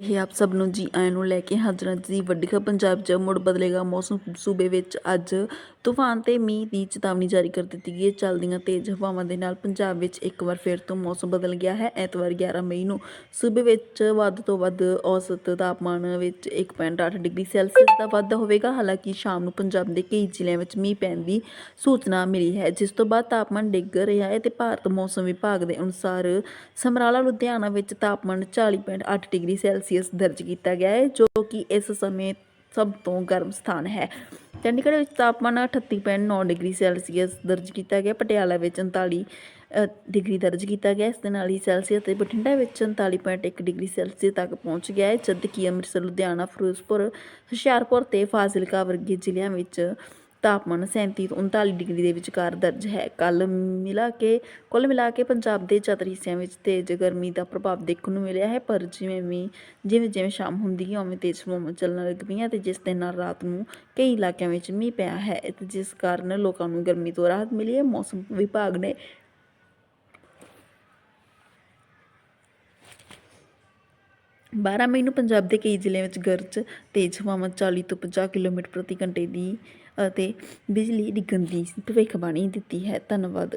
ਇਹ ਆਪ ਸਭ ਨੂੰ ਜੀ ਆਇਆਂ ਨੂੰ ਲੈ ਕੇ ਹਾਜ਼ਰ ਹਾਂ ਦੀ ਵੱਡੀ ਖਬਰ, ਪੰਜਾਬ 'ਚ ਮੁੜ ਬਦਲੇਗਾ ਮੌਸਮ। ਸੂਬੇ ਵਿੱਚ ਅੱਜ ਤੂਫਾਨ ਤੇ ਮੀਂਹ ਦੀ ਚੇਤਾਵਨੀ ਜਾਰੀ ਕਰ ਦਿੱਤੀ ਗਈ ਹੈ। ਚੱਲਦੀਆਂ ਤੇਜ਼ ਹਵਾਵਾਂ ਦੇ ਨਾਲ ਪੰਜਾਬ ਵਿੱਚ ਇੱਕ ਵਾਰ ਫਿਰ ਤੋਂ ਮੌਸਮ ਬਦਲ ਗਿਆ ਹੈ। ਐਤਵਾਰ 11 ਮਈ ਨੂੰ ਸੂਬੇ ਵਿੱਚ ਵੱਧ ਤੋਂ ਵੱਧ ਔਸਤ ਤਾਪਮਾਨ ਵਿੱਚ 1.8 ਡਿਗਰੀ ਸੈਲਸੀਅਸ ਦਾ ਵਾਧਾ ਹੋਵੇਗਾ। ਹਾਲਾਂਕਿ ਸ਼ਾਮ ਨੂੰ ਪੰਜਾਬ ਦੇ ਕਈ ਜ਼ਿਲ੍ਹਿਆਂ ਵਿੱਚ ਮੀਂਹ ਪੈਣ ਦੀ ਸੂਚਨਾ ਮਿਲੀ ਹੈ, ਜਿਸ ਤੋਂ ਬਾਅਦ ਤਾਪਮਾਨ ਡਿੱਗ ਰਿਹਾ ਹੈ ਤੇ ਭਾਰਤ ਮੌਸਮ ਵਿਭਾਗ ਦੇ ਅਨੁਸਾਰ ਸਮਰਾਲਾ, ਲੁਧਿਆਣਾ ਵਿੱਚ ਤਾਪਮਾਨ 40.8 ਡਿਗਰੀ ਸੈਲਸੀਅਸ ਸੈਲਸੀਅਸ ਦਰਜ ਕੀਤਾ ਗਿਆ ਹੈ, ਜੋ ਕਿ ਇਸ ਸਮੇਂ ਸਭ ਤੋਂ ਗਰਮ ਸਥਾਨ ਹੈ। ਚੰਡੀਗੜ੍ਹ ਵਿੱਚ ਤਾਪਮਾਨ 38.9 ਡਿਗਰੀ ਸੈਲਸੀਅਸ ਦਰਜ ਕੀਤਾ ਗਿਆ, ਪਟਿਆਲਾ ਵਿੱਚ 39 ਡਿਗਰੀ ਦਰਜ ਕੀਤਾ ਗਿਆ। ਇਸ ਦੇ ਨਾਲ ਹੀ ਸੈਲਸੀਅਸ ਤੇ ਬਠਿੰਡਾ ਵਿੱਚ 39.1 ਡਿਗਰੀ ਸੈਲਸੀਅਸ ਤੱਕ ਪਹੁੰਚ ਗਿਆ ਹੈ। ਜਦਕਿ ਅੰਮ੍ਰਿਤਸਰ, ਲੁਧਿਆਣਾ, ਫਿਰੋਜ਼ਪੁਰ, ਹੁਸ਼ਿਆਰਪੁਰ ਤੇ ਫਾਜ਼ਿਲਕਾ ਵਰਗੇ ਜ਼ਿਲ੍ਹਿਆਂ ਵਿੱਚ ਤਾਪਮਾਨ 37 ਤੋਂ 39 ਡਿਗਰੀ ਦੇ ਵਿਚਕਾਰ ਦਰਜ ਹੈ। ਕੱਲ ਮਿਲਾ ਕੇ, ਕੁੱਲ ਮਿਲਾ ਕੇ ਪੰਜਾਬ ਦੇ ਜ਼ਿਆਦਾਤਰ ਹਿੱਸਿਆਂ ਵਿੱਚ ਤੇਜ਼ ਗਰਮੀ ਦਾ ਪ੍ਰਭਾਵ ਦੇਖਣ ਨੂੰ ਮਿਲਿਆ ਹੈ, ਪਰ ਜਿਵੇਂ ਵੀ, ਜਿਵੇਂ ਜਿਵੇਂ ਸ਼ਾਮ ਹੁੰਦੀ ਹੈ, ਉਵੇਂ ਤੇਜ਼ ਹਵਾਵਾਂ ਚੱਲਣ ਲੱਗ ਪਈਆਂ ਤੇ ਜਿਸ ਦੇ ਨਾਲ ਰਾਤ ਨੂੰ ਕਈ ਇਲਾਕਿਆਂ ਵਿੱਚ ਮੀਂਹ ਪਿਆ ਹੈ ਤੇ ਜਿਸ ਕਾਰਨ ਲੋਕਾਂ ਨੂੰ ਗਰਮੀ ਤੋਂ ਰਾਹਤ ਮਿਲੀ ਹੈ। ਮੌਸਮ ਵਿਭਾਗ ਨੇ ਬਾਰਾਂ ਮਈ ਨੂੰ ਪੰਜਾਬ ਦੇ ਕਈ ਜ਼ਿਲ੍ਹਿਆਂ ਵਿੱਚ ਗਰਜ ਤੇਜ਼ ਹਵਾਵਾਂ 40 ਤੋਂ 50 ਕਿਲੋਮੀਟਰ ਪ੍ਰਤੀ ਘੰਟੇ ਦੀ ਅਤੇ ਬਿਜਲੀ ਦੀ ਗੰਦੀ ਭਵਿੱਖਬਾਣੀ ਦਿੱਤੀ ਹੈ। ਧੰਨਵਾਦ।